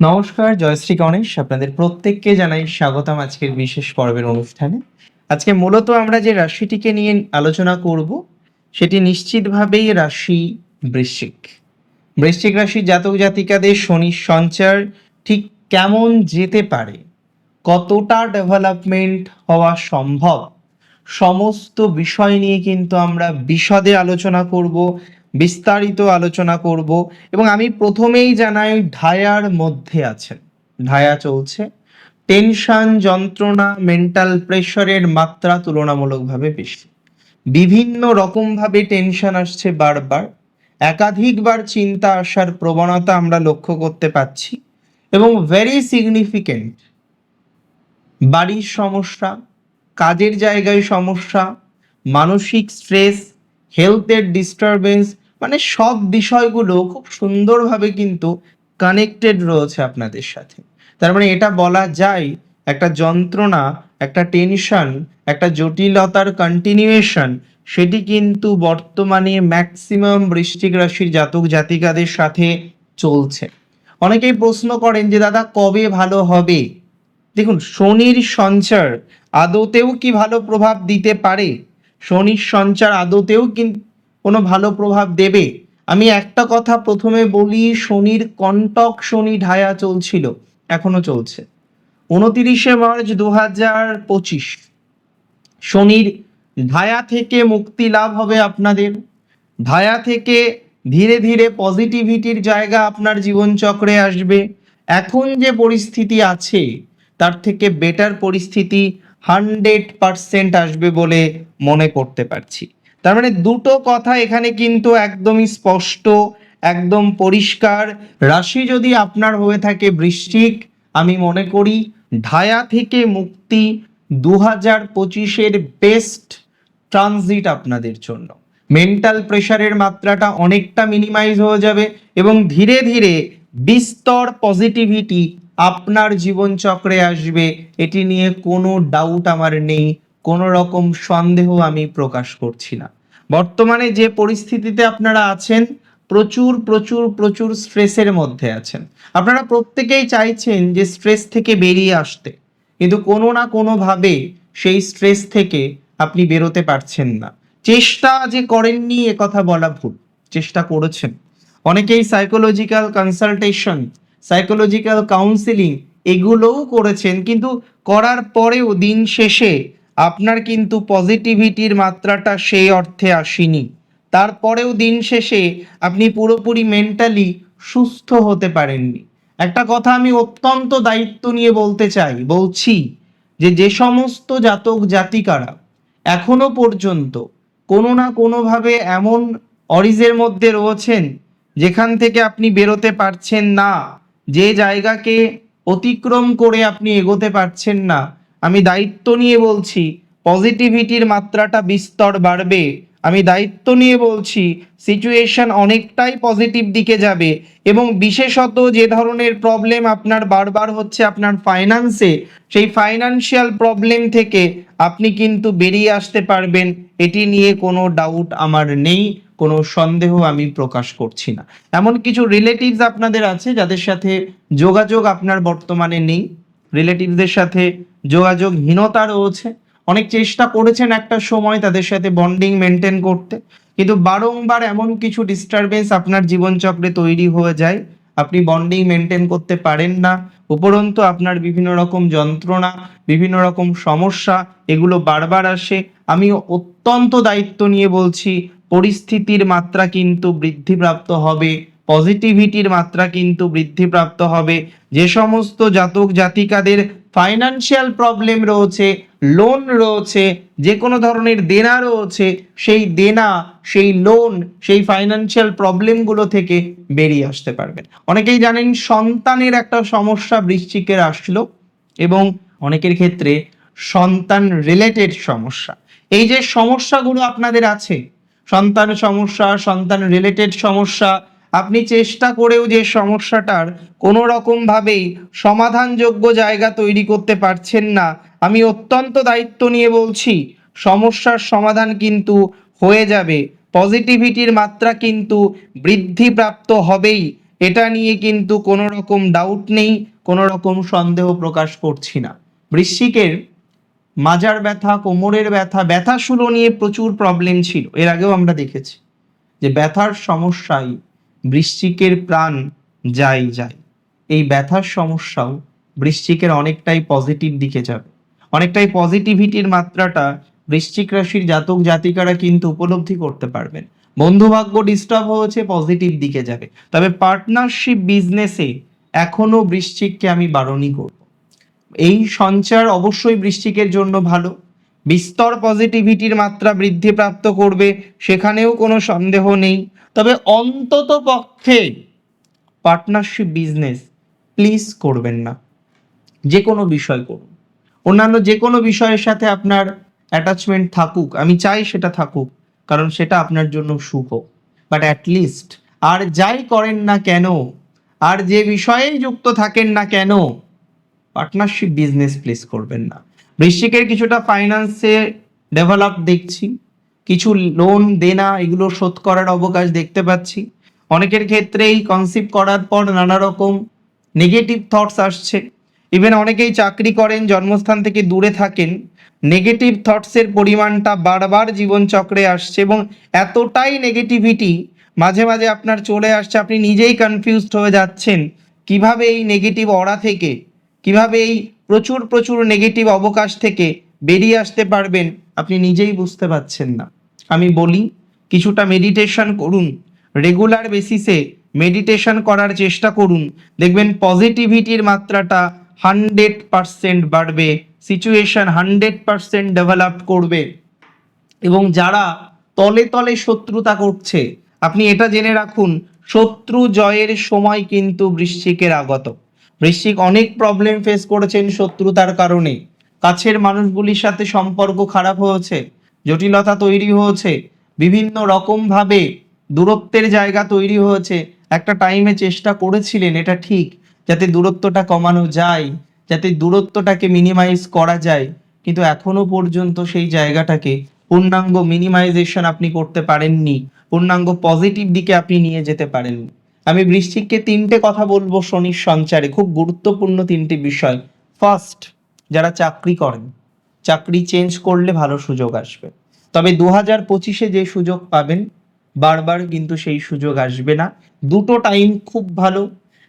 নমস্কার জয়শ্রী গণেশ। আপনাদের প্রত্যেককে জানাই স্বাগতম আজকের বিশেষ পর্বের অনুষ্ঠানে। আজকে মূলত আমরা যে রাশিটিকে নিয়ে আলোচনা করব, সেটি নিশ্চিতভাবেই রাশি বৃশ্চিক। বৃশ্চিক রাশির জাতক জাতিকাদের শনির সঞ্চার ঠিক কেমন যেতে পারে? কতটা ডেভেলপমেন্ট হওয়া সম্ভব? সমস্ত বিষয় নিয়ে কিন্তু আমরা বিশদে আলোচনা করব। বিস্তারিত আলোচনা করব এবং আমি প্রথমেই জানাই ঢায়ার মধ্যে আছেন। ঢায়া চলছে। টেনশন যন্ত্রণা, মেন্টাল প্রেশারের মাত্রা তুলনামূলকভাবে বেশি। বিভিন্ন রকমভাবে টেনশন আসছে বারবার। একাধিকবার চিন্তা আসার প্রবণতা আমরা লক্ষ্য করতে পাচ্ছি এবং ভেরি সিগনিফিকেন্ট বাড়ির সমস্যা, কাজের জায়গায় সমস্যা, মানসিক স্ট্রেস হেলথের ডিস্টারবেন্স মানে সব বিষয়গুলো খুব সুন্দরভাবে কিন্তু কানেক্টেড রয়েছে আপনাদের সাথে। তার মানে এটা বলা যায় একটা যন্ত্রণা, একটা টেনশন একটা জটিলতার কন্টিনিউয়েশন সেটি কিন্তু বর্তমানে ম্যাক্সিমাম বৃষ্টিক রাশির জাতক জাতিকাদের সাথে চলছে। অনেকেই প্রশ্ন করেন যে, দাদা, কবে ভালো হবে? দেখুন, শনির সঞ্চার আদতেও কি ভালো প্রভাব দিতে পারে? শনির সঞ্চার আদতেও কি কোনো ভালো প্রভাব দেবে? আমি একটা কথা প্রথমে বলি, শনির কণ্টক শনি ঢায়া চলছিল, এখনও চলছে। উনতিরিশে মার্চ দু হাজার পঁচিশ। শনির ঢায়া থেকে মুক্তি লাভ হবে আপনাদের। ঢায়া থেকে ধীরে ধীরে পজিটিভিটির জায়গা আপনার জীবনচক্রে আসবে। এখন যে পরিস্থিতি আছে, তার থেকে বেটার পরিস্থিতি হান্ড্রেড পারসেন্ট আসবে বলে মনে করতে পারছি। তার মানে দুটো কথা এখানে কিন্তু একদমই স্পষ্ট, একদম পরিষ্কার। রাশি যদি আপনার হয়ে থাকে বৃশ্চিক, আমি মনে করি ঢায়া থেকে মুক্তি দু হাজার পঁচিশের বেস্ট ট্রানজিট আপনাদের জন্য। মেন্টাল প্রেশারের মাত্রাটা অনেকটা মিনিমাইজ হয়ে যাবে এবং ধীরে ধীরে বিস্তর পজিটিভিটি আপনার জীবনচক্রে আসবে। এটি নিয়ে কোনো ডাউট আমার নেই, কোনো রকম সন্দেহ আমি প্রকাশ করছি না। বর্তমানে যে পরিস্থিতিতে আপনারা আছেন, প্রচুর প্রচুর প্রচুর স্ট্রেসের মধ্যে আছেন। আপনারা প্রত্যেকেই চাইছেন যে স্ট্রেস থেকে বেরিয়ে আসতে। কিন্তু কোনো না কোনোভাবে সেই স্ট্রেস থেকে আপনি বেরোতে পারছেন না। চেষ্টা যে করেননি কথা বলা ভুল। চেষ্টা করেছেন। অনেকেই সাইকোলজিক্যাল কনসালটেশন সাইকোলজিক্যাল কাউন্সিলিং এগুলোও করেছেন। কিন্তু করার পরেও দিন শেষে আপনার কিন্তু পজিটিভিটির মাত্রাটা সেই অর্থে আসেনি। তারপরেও দিন শেষে আপনি পুরোপুরি মেন্টালি সুস্থ হতে পারেননি। একটা কথা আমি অত্যন্ত দায়িত্ব নিয়ে বলতে চাই, বলছি যে যে সমস্ত জাতক জাতিকারা এখনও পর্যন্ত কোনো না কোনোভাবে এমন অরিজের মধ্যে রয়েছেন যেখান থেকে আপনি বেরোতে পারছেন না, যে জায়গাকে অতিক্রম করে আপনি এগোতে পারছেন না আমি দায়িত্ব নিয়ে বলছি পজিটিভিটির মাত্রাটা বিস্তর বাড়বে। আমি দায়িত্ব নিয়ে বলছি সিচুয়েশন অনেকটাই পজিটিভ দিকে যাবে এবং বিশেষত যে ধরনের প্রবলেম আপনার বারবার হচ্ছে আপনার ফাইন্যান্সে সেই ফাইনান্সিয়াল প্রবলেম থেকে আপনি কিন্তু বেরিয়ে আসতে পারবেন। এটি নিয়ে কোনো ডাউট আমার নেই, কোনো সন্দেহ আমি প্রকাশ করছি না। এমন কিছু রিলেটিভস আপনাদের আছে যাদের সাথে যোগাযোগ আপনার বর্তমানে নেই? রিলেটিভসদের সাথে যোগাযোগহীনতা রয়েছে। অনেক চেষ্টা করেছেন একটা সময় তাদের সাথে বন্ডিং মেনটেন করতে। কিন্তু বারংবার এমন কিছু ডিস্টারবেন্স আপনার জীবনচক্রে তৈরি হয়ে যায়, আপনি বন্ডিং মেনটেন করতে পারেন না। উপরন্তু আপনার বিভিন্ন রকম যন্ত্রণা, বিভিন্ন রকম সমস্যা, এগুলো বারবার আসে। আমি অত্যন্ত দায়িত্ব নিয়ে বলছি, পরিস্থিতির মাত্রা কিন্তু বৃদ্ধিপ্রাপ্ত হবে। পজিটিভিটির মাত্রা কিন্তু বৃদ্ধিপ্রাপ্ত হবে। যে সমস্ত জাতক জাতিকাদের ফাইনান্সিয়াল প্রবলেম রয়েছে লোন রয়েছে, যে কোনো ধরনের দেনা রয়েছে, সেই দেনা, সেই লোন সেই ফাইনান্সিয়াল প্রবলেমগুলো থেকে বেরিয়ে আসতে পারবেন। অনেকেই জানেন সন্তানের একটা সমস্যা বৃশ্চিকের আসলো এবং অনেকের ক্ষেত্রে সন্তান রিলেটেড সমস্যা। এই যে সমস্যাগুলো আপনাদের আছে, সন্তান সমস্যা, সন্তান রিলেটেড সমস্যা আপনি চেষ্টা করেও যে সমস্যাটার কোনো রকম ভাবেই সমাধানযোগ্য জায়গা তৈরি করতে পারছেন না, আমি অত্যন্ত দায়িত্ব নিয়ে বলছি, সমস্যার সমাধান কিন্তু হয়ে যাবে। পজিটিভিটির মাত্রা কিন্তু বৃদ্ধিপ্রাপ্ত হবেই। এটা নিয়ে কিন্তু কোনো রকম ডাউট নেই, কোনো রকম সন্দেহ প্রকাশ করছি না। বৃশ্চিকের মাজার ব্যথা, কোমরের ব্যথা ব্যথা শুলো নিয়ে প্রচুর প্রবলেম ছিল। এর আগেও আমরা দেখেছি যে ব্যথার সমস্যায় বৃশ্চিকের প্রাণ যাই যায়। এই ব্যথার সমস্যাও বৃশ্চিকের অনেকটাই পজিটিভ দিকে যাবে। অনেকটাই পজিটিভিটির মাত্রাটা বৃশ্চিক রাশির জাতক জাতিকারা কিন্তু উপলব্ধি করতে পারবেন। বন্ধুভাগ্য ডিস্টার্ব হয়েছে পজিটিভ দিকে যাবে। তবে পার্টনারশিপ বিজনেসে এখনও বৃশ্চিককে আমি বারণই করব। এই সঞ্চার অবশ্যই বৃশ্চিকের জন্য ভালো। বিস্তর পজিটিভিটির মাত্রা বৃদ্ধি প্রাপ্ত করবে, সেখানেও কোনো সন্দেহ নেই। তবে অন্তত পক্ষে পার্টনারশিপ বিজনেস প্লিজ করবেন না। যে কোনো বিষয় করুন। অন্যান্য যে কোনো বিষয়ের সাথে আপনার অ্যাটাচমেন্ট থাকুক, আমি চাই সেটা থাকুক, কারণ সেটা আপনার জন্য শুভ। বাট অ্যাটলিস্ট আর যাই করেন না কেন, আর যে বিষয়েই যুক্ত থাকেন না কেন পার্টনারশিপ বিজনেস প্লেস করবেন না। বৃশ্চিকের কিছুটা ফাইন্যান্সে ডেভেলপ দেখছি। কিছু লোন দেনা এগুলো শোধ করার অবকাশ দেখতে পাচ্ছি। অনেকের ক্ষেত্রেই কনসিপ্ট করার পর নানা রকম নেগেটিভ থটস আসছে। ইভেন অনেকেই চাকরি করেন, জন্মস্থান থেকে দূরে থাকেন। নেগেটিভ থটসের পরিমাণটা বারবার জীবনচক্রে আসছে এবং এতটাই নেগেটিভিটি মাঝে মাঝে আপনার চলে আসছে। আপনি নিজেই কনফিউজড হয়ে যাচ্ছেন। কীভাবে এই নেগেটিভ অরা থেকে কীভাবে এই প্রচুর প্রচুর নেগেটিভ অবকাশ থেকে বেরিয়ে আসতে পারবেন আপনি নিজেই বুঝতে পারছেন না। আমি বলি, কিছুটা মেডিটেশন করুন রেগুলার বেসিসে মেডিটেশন করার চেষ্টা করুন। দেখবেন পজিটিভিটির মাত্রাটা হান্ড্রেড পারসেন্ট বাড়বে সিচুয়েশন হান্ড্রেড পারসেন্ট ডেভেলপ করবে। এবং যারা তলে তলে শত্রুতা করছে, আপনি এটা জেনে রাখুন, শত্রু জয়ের সময় কিন্তু বৃশ্চিকের আগত। বৃশ্চিক অনেক প্রবলেম ফেস করেছেন শত্রুতার কারণে। কাছের মানুষগুলির সাথে সম্পর্ক খারাপ হয়েছে, জটিলতা তৈরি হয়েছে, বিভিন্ন রকমভাবে দূরত্বের জায়গা তৈরি হয়েছে। একটা টাইমে চেষ্টা করেছিলেন, এটা ঠিক, যাতে দূরত্বটা কমানো যায়, যাতে দূরত্বটাকে মিনিমাইজ করা যায়। কিন্তু এখনও পর্যন্ত সেই জায়গাটাকে পূর্ণাঙ্গ মিনিমাইজেশন আপনি করতে পারেননি, পূর্ণাঙ্গ পজিটিভ দিকে আপনি নিয়ে যেতে পারেননি। আমি বৃশ্চিককে তিনটে কথা বলব শনির সঞ্চারে, খুব গুরুত্বপূর্ণ তিনটি বিষয়। ফার্স্ট যারা চাকরি করেন, চাকরি চেঞ্জ করলে ভালো সুযোগ আসবে। তবে দু হাজার পঁচিশে যে সুযোগ পাবেন, বারবার কিন্তু সেই সুযোগ আসবে না। দুটো টাইম খুব ভালো।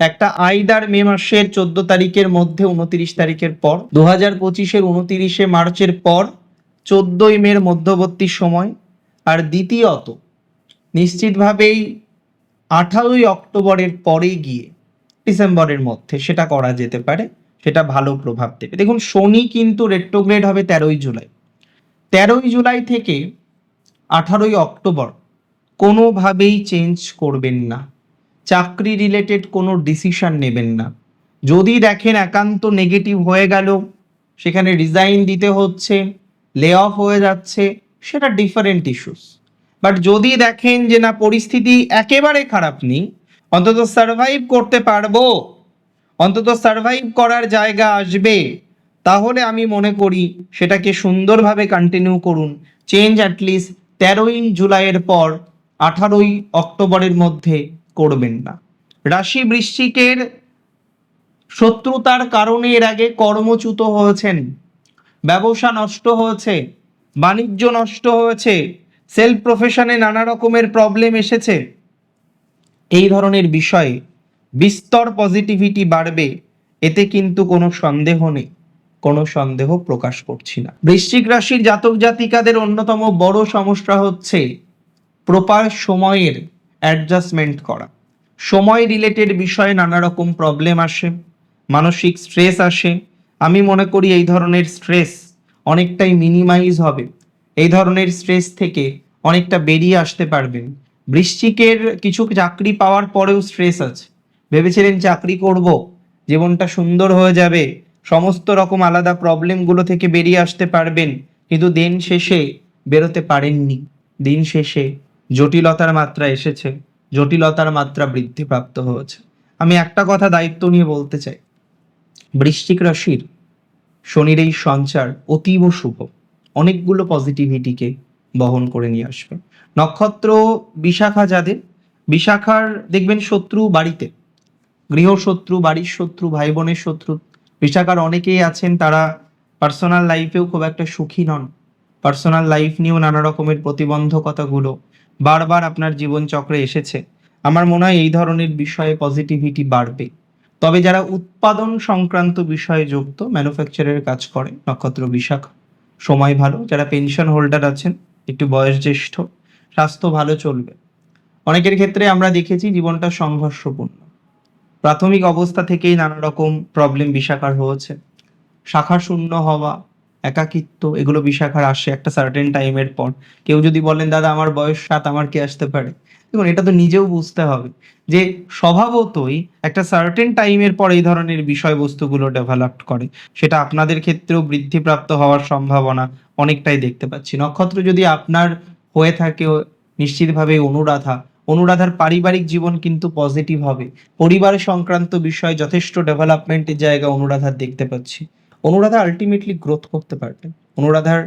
একটা আইদার মে মাসের চোদ্দ তারিখের মধ্যে উনতিরিশ তারিখের পর দু হাজার পঁচিশের উনতিরিশে মার্চের পর, চোদ্দই মের মধ্যবর্তী সময়। আর দ্বিতীয়ত, নিশ্চিতভাবেই আঠারোই অক্টোবরের পরে গিয়ে ডিসেম্বরের মধ্যে সেটা করা যেতে পারে, সেটা ভালো প্রভাব দেবে। দেখুন, শনি কিন্তু রেট্রোগ্রেড হবে তেরোই জুলাই। তেরোই জুলাই থেকে আঠারোই অক্টোবর কোনোভাবেই চেঞ্জ করবেন না। চাকরি রিলেটেড কোনো ডিসিশন নেবেন না। যদি দেখেন একান্ত নেগেটিভ হয়ে গেল, সেখানে রিজাইন দিতে হচ্ছে লে অফ হয়ে যাচ্ছে, সেটা ডিফারেন্ট ইস্যুস বাট যদি দেখেন যে না, পরিস্থিতি একেবারে খারাপ নেই, অন্তত সার্ভাইভ করতে পারব, অন্তত সার্ভাইভ করার জায়গা আসবে, তাহলে আমি মনে করি সেটাকে সুন্দরভাবে কন্টিনিউ করুন। চেঞ্জ অ্যাটলিস্ট তেরোই জুলাইয়ের পর আঠারোই অক্টোবরের মধ্যে করবেন না। রাশি বৃশ্চিকের শত্রুতার কারণে এর আগে কর্মচ্যুত হয়েছেন, ব্যবসা নষ্ট হয়েছে, বাণিজ্য নষ্ট হয়েছে সেলফ প্রফেশনে নানা রকমের প্রবলেম এসেছে। এই ধরনের বিষয়ে বিস্তর পজিটিভিটি বাড়বে, এতে কিন্তু কোনো সন্দেহ নেই, কোনো সন্দেহ প্রকাশ করছি না। বৃশ্চিক রাশির জাতক জাতিকাদের অন্যতম বড় সমস্যা হচ্ছে প্রপার সময়ের অ্যাডজাস্টমেন্ট করা। সময় রিলেটেড বিষয়ে নানা রকম প্রবলেম আসে, মানসিক স্ট্রেস আসে। আমি মনে করি এই ধরনের স্ট্রেস অনেকটাই মিনিমাইজ হবে। এই ধরনের স্ট্রেস থেকে অনেকটা বেরিয়ে আসতে পারবেন। বৃশ্চিকের কিছু চাকরি পাওয়ার পরেও স্ট্রেস আছে। ভেবেছিলেন চাকরি করব, জীবনটা সুন্দর হয়ে যাবে, সমস্ত রকম আলাদা প্রবলেমগুলো থেকে বেরিয়ে আসতে পারবেন, কিন্তু দিন শেষে বেরোতে পারেননি। দিন শেষে জটিলতার মাত্রা এসেছে, জটিলতার মাত্রা বৃদ্ধিপ্রাপ্ত হয়েছে। আমি একটা কথা দায়িত্ব নিয়ে বলতে চাই। বৃশ্চিক রাশির শনির এই সঞ্চার অতীব শুভ। অনেকগুলো পজিটিভিটিকে বহন করে নিয়ে আসবে। নক্ষত্র বিশাখা যাদের, বিশাখার দেখবেন শত্রু বাড়িতে, গৃহশত্রু, বাড়ির শত্রু ভাই বোনের শত্রু, বিশাখার অনেকেই আছেন, তারা পার্সোনাল লাইফেও খুব একটা সুখী নন। পার্সোনাল লাইফ নিয়েও নানা রকমের প্রতিবন্ধকতাগুলো বারবার আপনার জীবনচক্রে এসেছে। আমার মনে হয় এই ধরনের বিষয়ে পজিটিভিটি বাড়বে। তবে যারা উৎপাদন সংক্রান্ত বিষয়ে যুক্ত ম্যানুফ্যাকচারের কাজ করে, নক্ষত্র বিশাখা। সময় ভালো, যারা পেনশন হোল্ডার আছেন, একটু বয়স জ্যেষ্ঠ স্বাস্থ্য ভালো চলবে। অনেকের ক্ষেত্রে আমরা দেখেছি জীবনটা সংঘর্ষপূর্ণ। প্রাথমিক অবস্থা থেকেই নানা রকম প্রবলেম বিশাখার হয়েছে। শাখা শূন্য হওয়া, একাকিত্ব, এগুলো বিশাখার আসে একটা সার্টেন টাইমের পর। কেউ যদি বলেন, দাদা, আমার বয়স সাত, আমার কি আসতে পারে? দেখুন, এটা তো নিজেও বুঝতে হবে যে স্বভাবতই একটা সার্টেন টাইমের পর এই ধরনের বিষয়বস্তুগুলো ডেভেলপ করে। সেটা আপনাদের ক্ষেত্রেও বৃদ্ধিপ্রাপ্ত হওয়ার সম্ভাবনা অনেকটাই দেখতে পাচ্ছি। নক্ষত্র যদি আপনার হয়ে থাকে, নিশ্চিতভাবে অনুরাধা, অনুরাধার পারিবারিক জীবন কিন্তু পজিটিভ হবে। পরিবার সংক্রান্ত বিষয়ে যথেষ্ট ডেভেলপমেন্টের জায়গা অনুরাধার দেখতে পাচ্ছি। অনুরাধা আলটিমেটলি গ্রোথ করতে পারবে। অনুরাধার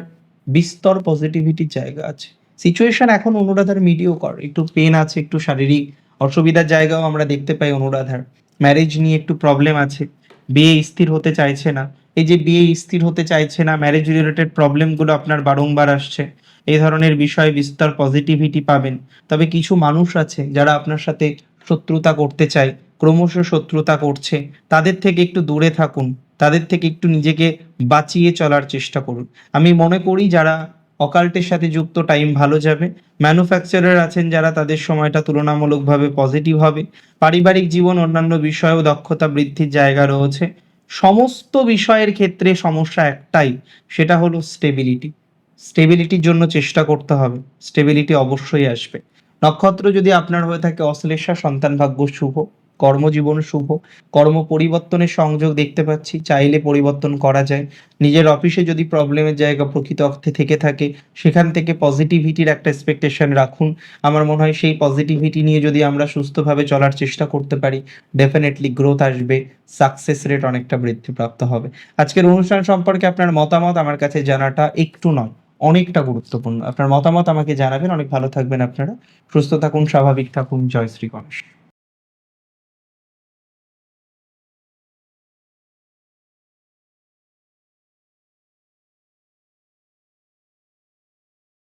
বিস্তর পজিটিভিটির জায়গা আছে। সিচুয়েশন এখন অনুরাধার মিডিও কর একটু পেন আছে, একটু শারীরিক অসুবিধার জায়গাও আমরা দেখতে পাই অনুরাধার। ম্যারেজ নিয়ে একটু প্রবলেম আছে, বিয়ে স্থির হতে চাইছে না। এই যে বিয়ে স্থির হতে চাইছে না ম্যারেজ রিলেটেড প্রবলেমগুলো আপনার বারংবার আসছে। এই ধরনের বিষয়ে বিস্তার পজিটিভিটি পাবেন। তবে কিছু মানুষ আছে যারা আপনার সাথে শত্রুতা করতে চায়, ক্রমশ শত্রুতা করছে। তাদের থেকে একটু দূরে থাকুন, তাদের থেকে একটু নিজেকে বাঁচিয়ে চলার চেষ্টা করুন। আমি মনে করি যারা অকাল্টের সাথে যুক্ত টাইম ভালো যাবে। ম্যানুফ্যাকচারার আছেন যারা তাদের সময়টা তুলনামূলকভাবে পজিটিভ হবে। পারিবারিক জীবন, অন্যান্য বিষয়েও দক্ষতা বৃদ্ধির জায়গা রয়েছে। সমস্ত বিষয়ের ক্ষেত্রে সমস্যা একটাই, সেটা হলো স্টেবিলিটি স্টেবিলিটির জন্য চেষ্টা করতে হবে। স্টেবিলিটি অবশ্যই আসবে। নক্ষত্র যদি আপনার হয়ে থাকে অশ্লেষা, সন্তান ভাগ্য শুভ। কর্মজীবন শুভ। কর্ম পরিবর্তনের সংযোগ দেখতে পাচ্ছি। চাইলে পরিবর্তন করা যায়। নিজের অফিসে যদি প্রবলেমের জায়গা প্রকৃত অর্থে থেকে থাকে, সেখান থেকে পজিটিভিটির একটা এক্সপেকটেশন রাখুন। আমার মনে হয় সেই পজিটিভিটি নিয়ে যদি আমরা সুস্থভাবে চলার চেষ্টা করতে পারি ডেফিনেটলি গ্রোথ আসবে সাকসেস রেট অনেকটা বৃদ্ধিপ্রাপ্ত হবে। আজকের অনুষ্ঠান সম্পর্কে আপনার মতামত আমার কাছে জানাটা একটু নয়, অনেকটা গুরুত্বপূর্ণ। আপনার মতামত আমাকে জানাবেন। অনেক ভালো থাকবেন আপনারা। সুস্থ থাকুন, স্বাভাবিক থাকুন। জয় শ্রী গণেশ।